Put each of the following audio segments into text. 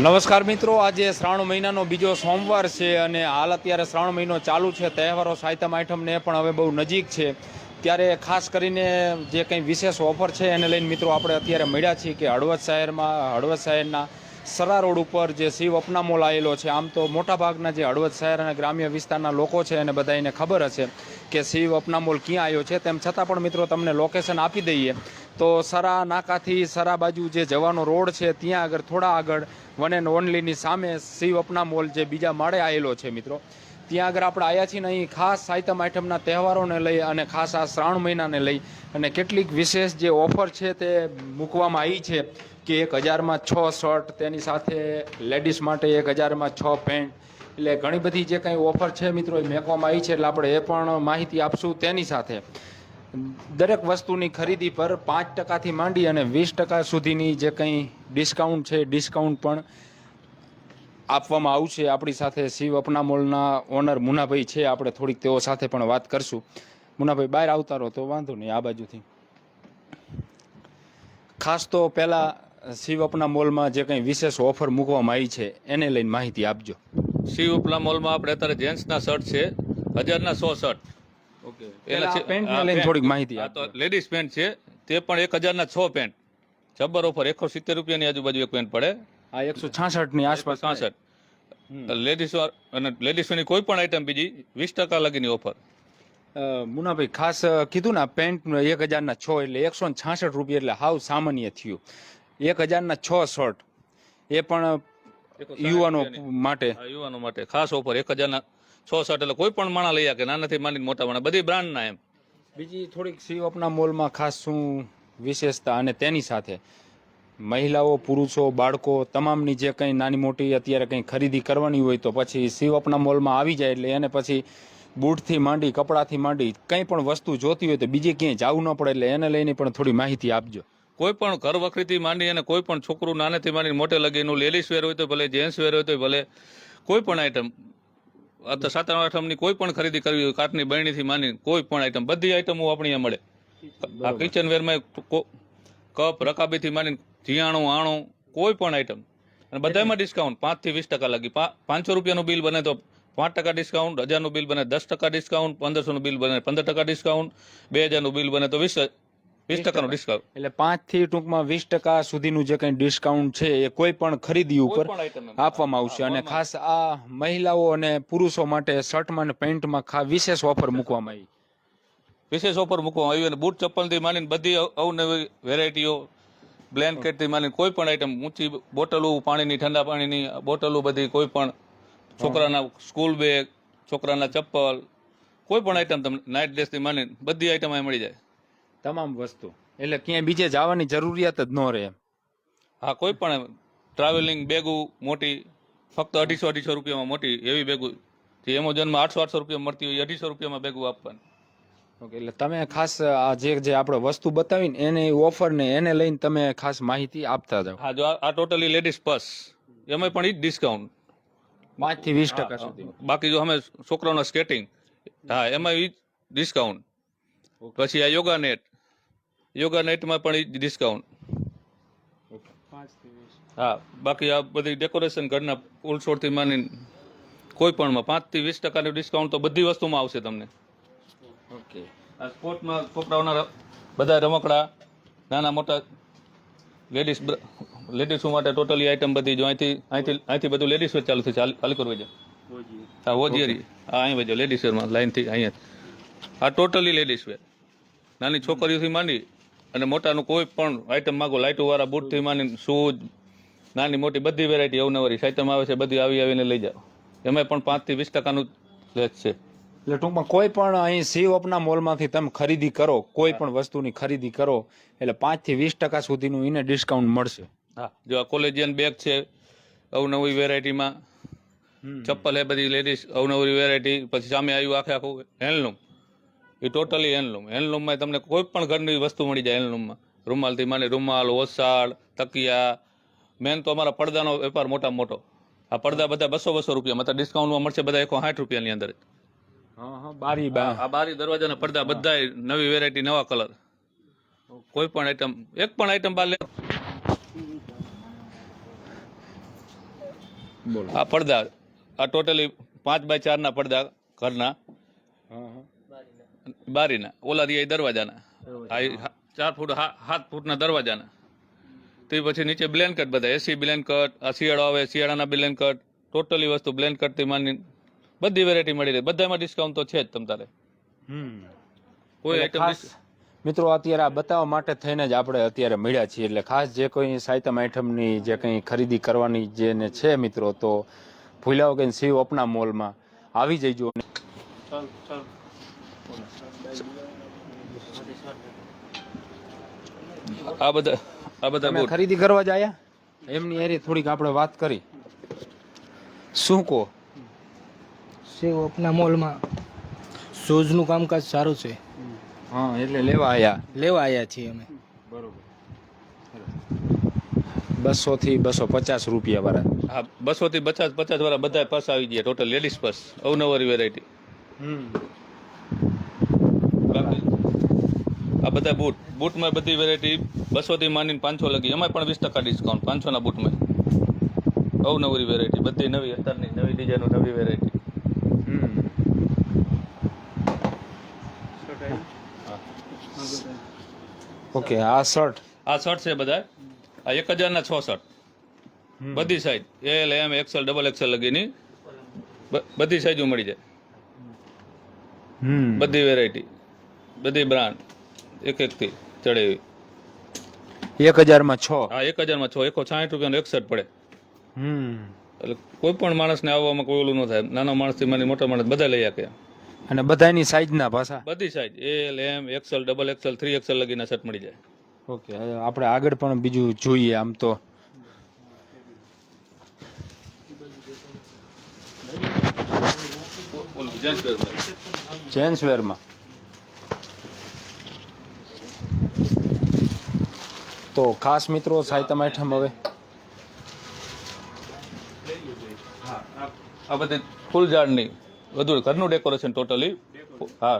નમસ્કાર મિત્રો, આજે શ્રાવણ મહિનાનો બીજો સોમવાર છે અને હાલ અત્યારે શ્રાવણ મહિનો ચાલુ છે, તહેવારો સાયતમ આઠમને પણ હવે બહુ નજીક છે. ત્યારે ખાસ કરીને જે કંઈ વિશેષ ઓફર છે એને લઈને મિત્રો આપણે અત્યારે મળ્યા છીએ કે હળવદ શહેરમાં, હળવદ શહેરના સરા રોડ ઉપર જે શિવ અપના મોલ આવેલો છે. આમ તો મોટાભાગના જે હળવદ શહેર અને ગ્રામ્ય વિસ્તારના લોકો છે એને બધાને ખબર હશે કે શિવ અપના મોલ ક્યાં આવ્યો છે. તેમ છતાં પણ મિત્રો તમને લોકેશન આપી દઈએ. તો સરા નાકાથી સરા બાજુ જે જવાનો રોડ છે, ત્યાં આગળ થોડા આગળ વન એન્ડ ઓનલીની સામે શિવ અપના મોલ જે બીજા માળે આવેલો છે મિત્રો. ત્યાં આગળ આપણે આવ્યા છીએ ને અહીં ખાસ આઈટમ આઈટમના તહેવારોને લઈ અને ખાસ આ શ્રાવણ મહિનાને લઈ અને કેટલીક વિશેષ જે ઓફર છે તે મૂકવામાં આવી છે કે એક હજારમાં છ શર્ટ, તેની સાથે લેડીઝ માટે એક હજારમાં છ પેન્ટ. એટલે ઘણી બધી જે કંઈ ઓફર છે મિત્રો એ મેકવામાં આવી છે, એટલે આપણે એ પણ માહિતી આપશું તેની સાથે. દરેક વસ્તુની ખરીદી પર પાંચ ટકાથી માંડી અને વીસ ટકા સુધીની જે કંઈ ડિસ્કાઉન્ટ છે, ડિસ્કાઉન્ટ પણ આપવામાં આવશે. આપણી સાથે શિવ અપના મોલના ઓનર મુનાભાઈ છે. આપણે થોડીક તેઓ સાથે પણ વાત કરશું. મુનાભાઈ, બહાર આવતા રહો તો વાંધો નહીં, આ બાજુથી. ખાસ તો પહેલાં શિવ અપના મોલમાં જે કંઈ વિશેષ ઓફર મૂકવામાં આવી છે, એને લઈને માહિતી આપજો. શિવ અપના મોલમાં આપણે અત્યારે જેન્ટ્સના શર્ટ છે, હજારના સો શર્ટ. ઓકે છે- પેન્ટને લઈને થોડીક માહિતી તો લેડીઝ પેન્ટ છે તે પણ એક હજારના છ પેન્ટ. જબ્બર ઓફર એકસો સિત્તેર રૂપિયાની આજુબાજુ એક પેન્ટ પડે. આ એકસો છાસઠની આસપાસ છાસઠ. લેડીઝ અને લેડીઝોની કોઈ પણ આઈટમ બીજી વીસ ટકા લગીની ઓફર મુનાભાઈ ખાસ કીધું ને પેન્ટ એક હજારના છ એટલે એકસો છાસઠ રૂપિયા એટલે હાવ સામાન્ય થયું. એક હજારના છ શર્ટ. એ પણ યુવાનો માટે. યુવાનો માટે. ખાસ ઓફર. એક હજારના છ શર્ટ એટલે કોઈ પણ માણા લઈ શકે નાનાથી માંડીને મોટા માણા બધી બ્રાન્ડના એમ. બીજી થોડીક અપના મોલમાં ખાસ શું વિશેષતા અને તેની સાથે? મહિલાઓ પુરુષો બાળકો તમામની જે કંઈ નાની મોટી અત્યારે કંઈ ખરીદી કરવાની હોય તો પછી શિવ અપના મોલમાં આવી જાય એટલે એને પછી બૂટથી માંડી કપડાથી માંડી કંઈ પણ વસ્તુ જોતી હોય તો બીજે ક્યાંય જવું ન પડે એટલે એને લઈને પણ થોડી માહિતી આપજો. કોઈ પણ ઘર વખરીથી માંડી અને કોઈ પણ છોકરું નાનેથી માંડી મોટે લગીનું લેડીઝ વેર હોય તો ભલે જેન્ટ્સ વેર હોય તો ભલે કોઈ પણ આઈટમ અત્યારે સાતમ આઠમની કોઈ પણ ખરીદી કરવી હોય કાટની બહેણીથી માંડી કોઈ પણ આઈટમ બધી આઈટમો આપણી મળે. આ કિચન વેરમાં કપ રકાબીથી માંડીને જીયાણું આણું કોઈ પણ આઈટમ અને બધામાં ડિસ્કાઉન્ટ પાંચથી વીસ ટકા લાગી. પાંચસો રૂપિયાનું બિલ બને તો પાંચ ટકા ડિસ્કાઉન્ટ હજારનું બિલ બને દસ ટકા ડિસ્કાઉન્ટ પંદરસોનું બિલ બને પંદર ટકા ડિસ્કાઉન્ટ બે હજારનું બિલ બને તો વીસ વીસ ટકાનું ડિસ્કાઉન્ટ એટલે પાંચથી ટૂંકમાં વીસ ટકા સુધીનું જે કંઈ ડિસ્કાઉન્ટ છે એ કોઈ પણ ખરીદી ઉપર. આપવામાં આવશે. અને ખાસ આ મહિલાઓ અને પુરુષો માટે શર્ટમાં અને પેન્ટમાં ખા વિશેષ ઓફર મૂકવામાં આવી. વિશેષ ઓફર મૂકવામાં આવી અને બૂટ ચપ્પલથી માંડીને બધી અવનવી વેરાયટીઓ બ્લેન્કેટથી માંડીને કોઈ પણ આઈટમ ઊંચી બોટલો પાણીની ઠંડા પાણીની બોટલો બધી કોઈ પણ છોકરાના સ્કૂલ બેગ છોકરાના ચપ્પલ કોઈ પણ આઈટમ તમને નાઇટ ડ્રેસથી માંડીને બધી આઈટમ અહીં મળી જાય. તમામ વસ્તુ. એટલે ક્યાંય બીજે જવાની જરૂરિયાત જ ન રહે એમ. હા કોઈ પણ ટ્રાવેલિંગ બેગુ મોટી ફક્ત અઢીસો અઢીસો રૂપિયામાં મોટી એવી બેગુ જે એમેઝોનમાં આઠસો આઠસો રૂપિયા મળતી હોય અઢીસો રૂપિયામાં બેગુ આપવાની. ઓકે એટલે તમે ખાસ આ જે જે આપણે વસ્તુ બતાવીને એને ઓફર ને એને લઈને તમે ખાસ માહિતી આપતા જાઓ. હા જો આ- ટોટલી લેડીઝ પર્સ એમાં પણ એ જ ડિસ્કાઉન્ટ પાંચથી વીસ ટકા સુધી. બાકી જો અમે છોકરાઓના સ્કેટિંગ હા એમાં ઈ ડિસ્કાઉન્ટ પછી આ યોગા નેટ યોગા નાઇટમાં પણ ડિસ્કાઉન્ટ હા બાકી આ બધી ડેકોરેશન ઘરના ફૂલછોડથી માની કોઈ પણમાં પાંચથી વીસ ટકાનું ડિસ્કાઉન્ટ તો બધી વસ્તુમાં આવશે તમને. ઓકે. આ સ્પોર્ટમાં છોકરાઓના બધા રમકડા નાના મોટા લેડીઝ લેડીઝો માટે ટોટલી આઈટમ બધી જો અહીંથી અહીંથી અહીંથી બધું લેડીઝ વેર ચાલુ થયું ચાલુ ચાલુ કરવું છે. હા હોજીરી હા અહીં વજો લેડીઝ વેરમાં લાઈનથી અહીંયા. આ ટોટલી લેડીઝ વેર નાની છોકરીઓથી માંડી અને મોટાનું કોઈ પણ આઈટમ માગો લાઇટોવાળા બૂટથી માની શૂઝ નાની મોટી બધી વેરાયટી અવનવરી આઈટમ આવે છે બધી આવી આવીને લઈ જાઓ. એમાં પણ પાંચથી વીસ ટકાનું લેસ છે. એટલે ટૂંકમાં કોઈ પણ અહીં શિવ ઓપના મોલમાંથી તમે ખરીદી કરો કોઈ પણ વસ્તુની ખરીદી કરો એટલે પાંચથી વીસ ટકા સુધીનું એને ડિસ્કાઉન્ટ મળશે. હા જો આ કોલેજિયન બેગ છે અવનવી વેરાયટીમાં ચપ્પલ એ બધી લેડીઝ અવનવી વેરાયટી પછી સામે આવ્યું આખે આખું હેન્ડલૂમ એ ટોટલી હેન્ડલૂમ. હેન્ડલૂમમાં તમને કોઈ પણ ઘરની વસ્તુ મળી જાય હેન્ડલૂમમાં. રૂમાલથી માંડી રૂમાલ ઓસાળ તકિયા. મેન તો અમારા પડદાનો વેપાર મોટા મોટો. આ પડદા બધા બસો બસો રૂપિયા. મતલબ ડિસ્કાઉન્ટમાં મળશે બધા એકસો સાઠ રૂપિયાની અંદર. બારી આ બારી દરવાજાના પડદા બધા નવી વેરાયટી નવા કલર કોઈ પણ આઈટમ એક પણ આઈટમ બહાર લે. આ પડદા આ ટોટલી પાંચ બાય ચારના પડદા ઘરના. બારીના ઓલા રહ્યા એ દરવાજાના. આ ચાર ફૂટ સાત ફૂટના દરવાજાના. તે પછી નીચે બ્લેન્કેટ બધા એસી બ્લેન્કેટ આ શિયાળો આવે શિયાળાના બ્લેન્કેટ ટોટલી વસ્તુ બ્લેન્કેટથી માની બધી વેરાયટી મળી રહે. બધામાં ડિસ્કાઉન્ટ તો છે જ તમ તારે. હમ. કોઈ આઈટમ મિત્રો અત્યારે આ બતાવવા માટે થઈને જ આપણે અત્યારે મળ્યા છીએ. એટલે ખાસ જે કોઈ સાયતમ આઈટમની જે કંઈ ખરીદી કરવાની જેને છે મિત્રો તો ભૂલ્યા વગર શિવ અપના મોલમાં. આવી જઈજો. આ બધા આ બધા બૂટ ખરીદી કરવા જ આયા? એમની એરી થોડીક આપણે વાત કરી. શું કહો? સેવ આપના મોલમાં. શૂઝનું કામકાજ સારું છે. હા એટલે લેવા આયા. લેવા આવ્યા છીએ અમે. બરોબર. બસો થી બસો પચાસ રૂપિયા વાળા. હા બસો થી પચાસ પચાસ વાળા બધા પર્સ આવી ગયા. ટોટલ લેડીઝ પર્સ અવનવરી વેરાયટી બાકી આ બધા બૂટ. બૂટમાં બધી વેરાયટી બસોથી માંડીને પાંચસો લગી. એમાં પણ વીસ ટકા ડિસ્કાઉન્ટ પાંચસોના બૂટમાં. અવનવરી વેરાયટી બધી નવી અત્યારની નવી ડિઝાઇનો નવી વેરાયટી ઓકે આ શર્ટ આ શર્ટ છે બધા. આ એક હજારના છ શર્ટ બધી size L M XL double XL લગીની. બ- બધી સાઈઝો મળી જાય. બધી વેરાયટી બધી બ્રાન્ડ એક એક થી ચડે એક હજારમાં છ. હા એક હજારમાં છ. એકસો સાઠ રૂપિયાનો એક શર્ટ પડે. હમ. એટલે કોઈ પણ માણસને આવવામાં કોઈ ઓલું ન થાય. નાના માણસથી મને મોટા માણસ બધા લઈ શકે. અને બધાની સાઈઝના પાછા. બધી size L M XL double XL three XL લગીના shirt મળી જાય. ઓકે આપણે આગળ પણ બીજું જોઈએ આમ તો. જેન્ટ્સ વેરમાં તો ખાસ મિત્રો સાહિત્યમ આઈટમ હવે. આ બધી ફૂલ ઝાડની બધું ઘરનું ડેકોરેશન ટોટલી. હા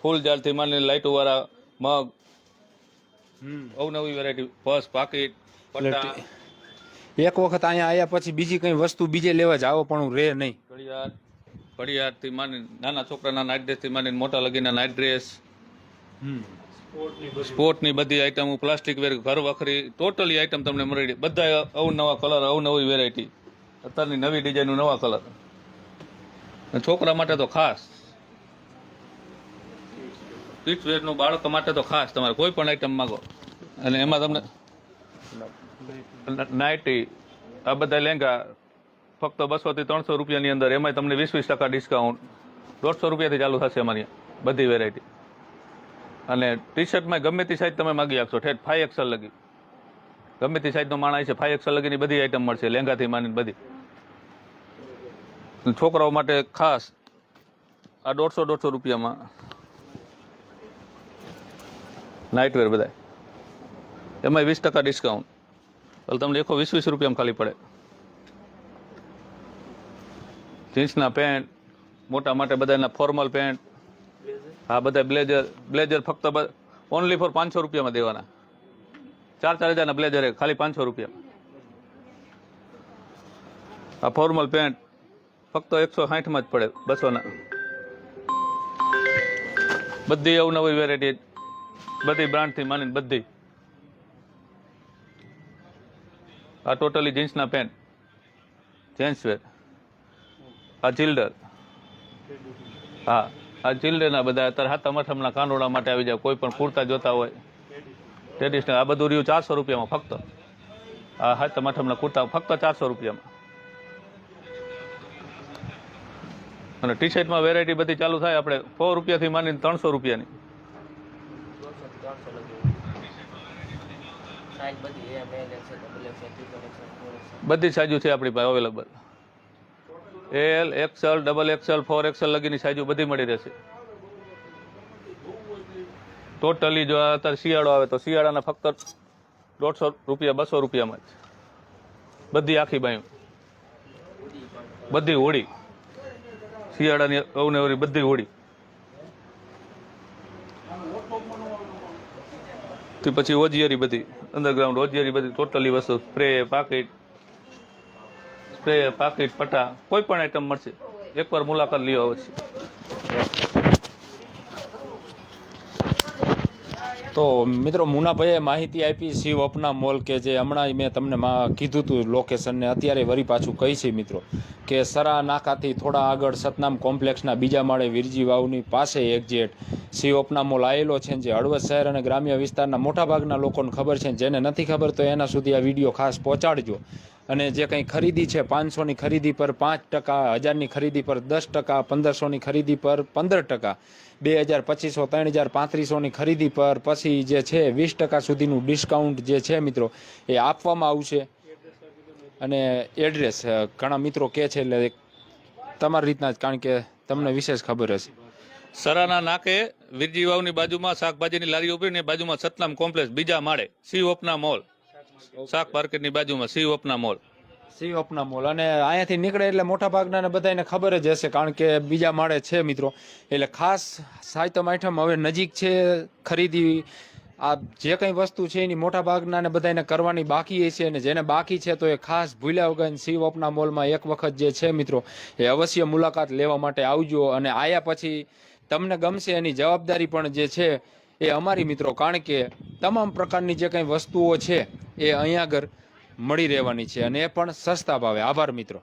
ફૂલ ઝાડથી માંડીને લાઇટો વાળા મગ અવનવી વેરાયટી પર્સ પાકીટ એક વખત અહીંયા આવ્યા પછી બીજી કઈ વસ્તુ બીજે લેવા જાવ પણ હું રે નહીં. ઘડિયાળ ઘડિયાળથી માંડીને નાના છોકરાના નાઇટ ડ્રેસથી માંડીને મોટા લગીના નાઇટ ડ્રેસ સ્પોર્ટની બધી. આઈટમ પ્લાસ્ટિક વેર ઘર વખરી ટોટલી આઈટમ તમને મળી બધા અવનવા કલર અવનવી વેરાયટી અત્યારની નવી ડિઝાઇનનું નવા કલર છોકરા માટે તો ખાસ. કિડ્સ વેરનું બાળકો માટે તો ખાસ તમારે કોઈ પણ આઈટમ માગો. અને એમાં તમને નાઇટી આ બધા લેંગા ફક્ત બસોથી ત્રણસો રૂપિયાની અંદર, એમાંય તમને વીસ વીસ ટકા ડિસ્કાઉન્ટ દોઢસો રૂપિયાથી ચાલુ થશે અમારી બધી વેરાયટી અને ટી શર્ટમાં ગમે તે સાઈઝ તમે માગી આપશો. ઠેઠ ફાઈવ એક્સલ લગી. ગમે તે સાઈઝનો માણસ છે ફાઈવ એક્સલ લગીની બધી આઈટમ મળશે, લેંગાથી માની બધી. છોકરાઓ માટે ખાસ આ દોઢસો દોઢસો રૂપિયામાં નાઇટવેર બધા એમાં વીસ ટકા ડિસ્કાઉન્ટ એટલે તમને એકસો વીસ વીસ રૂપિયામાં ખાલી પડે. જીન્સના પેન્ટ મોટા માટે બધાના ફોર્મલ પેન્ટ હા બધા બ્લેઝર બ્લેઝર ફક્ત ઓનલી ફોર પાંચસો રૂપિયામાં દેવાના. ચાર ચાર હજારના બ્લેઝર ખાલી પાંચસો રૂપિયા. આ ફોર્મલ પેન્ટ ફક્ત એકસો સાઠમાં જ પડે બસોના. બધી અવનવી વેરાયટી બધી બ્રાન્ડથી માનીને બધી. આ ટોટલી જીન્સના પેન્ટ જેન્ટ્સ વેર આ ચિલ્ડર હા. આ ચિલ્ડ્રનના બધા અત્યારે હાથમ અઠમના કાંડોળા માટે આવી જાય. કોઈ પણ કુર્તા જોતા હોય. ટ્રેડિશનલ આ બધું રહ્યું ચારસો રૂપિયામાં ફક્ત. આ હાથમ અઠમના કુર્તા ફક્ત ચારસો રૂપિયામાં. અને ટી શર્ટમાં વેરાયટી બધી ચાલુ થાય. આપણે સો રૂપિયાથી માંડીને ત્રણસો રૂપિયાની. બધી સાજુ છે આપણી પાસે available L, XL, double XL, four XL લગીની સાઈઝો બધી મળી રહેશે. ટોટલી જો અત્યારે શિયાળો આવે તો શિયાળાના ફક્ત દોઢસો રૂપિયા, બસો રૂપિયામાં જ. બધી આખી બાયું. બધી હોળી. શિયાળાની અવનવરી બધી હોળી. પછી ઓજિયરી બધી અંડરગ્રાઉન્ડ ઓજિયરી બધી ટોટલી વસ્તુ સ્પ્રે પાકીટ સ્પ્રે પાકીટ પટ્ટા કોઈ પણ આઈટમ મળશે. એકવાર મુલાકાત લ્યો અવશ્ય. તો મિત્રો મુનાભાઈએ માહિતી આપી શિવ અપના મોલ કે જે હમણાં મેં તમને કીધું હતું લોકેશનને અત્યારે વરી પાછું કહી છે મિત્રો કે સરા નાકાથી થોડા આગળ સતનામ કોમ્પ્લેક્સના બીજા માળે વિરજી વાવની પાસે એક્ઝેટ શિવ અપના મોલ આવેલો છે જે હળવદ શહેર અને ગ્રામ્ય વિસ્તારના મોટાભાગના લોકોને ખબર છે જેને નથી ખબર તો એના સુધી આ વીડિયો ખાસ પહોંચાડજો. અને જે કંઈ ખરીદી છે, પાંચસોની ખરીદી પર પાંચ ટકા, હજારની ખરીદી પર દસ ટકા, પંદરસોની ખરીદી પર પંદર ટકા, બે હજાર પચીસો, ત્રણ હજાર પાંત્રીસોની ખરીદી પર પછી જે છે, વીસ ટકા સુધીનું ડિસ્કાઉન્ટ જે છે મિત્રો, એ આપવામાં આવશે. અને એડ્રેસ ઘણા મિત્રો કહે છે એટલે તમારી રીતના જ, કારણ કે તમને વિશેષ ખબર હશે. સરાના નાકે વીરજી વાવની બાજુમાં શાકભાજીની લારી ઊભી ને બાજુમાં સતનામ કોમ્પ્લેક્સ બીજા માળે, સી ઓપના મોલ. શાક માર્કેટની બાજુમાં શિવ ઓપના મોલ. સી ઓપના મોલ. અને અહીંયાથી નીકળે એટલે મોટા ભાગના બધાને ખબર જ હશે કારણ કે બીજા માળે છે મિત્રો. એટલે ખાસ સાહિત્ય આઈટમ હવે નજીક છે ખરીદી. આ જે કંઈ વસ્તુ છે એની મોટા ભાગના ને બધાને કરવાની બાકી છે અને જેને બાકી છે તો એ ખાસ ભૂલ્યા વગર શિવ ઓપના મોલમાં એક વખત જે છે મિત્રો એ અવશ્ય મુલાકાત લેવા માટે આવજો. અને આયા પછી તમને ગમશે એની જવાબદારી પણ જે છે એ અમારી મિત્રો, કારણ કે તમામ પ્રકારની જે કંઈ વસ્તુઓ છે એ અહીંયા આગળ મળી રહેવાની છે અને એ પણ સસ્તા ભાવે. આભાર મિત્રો.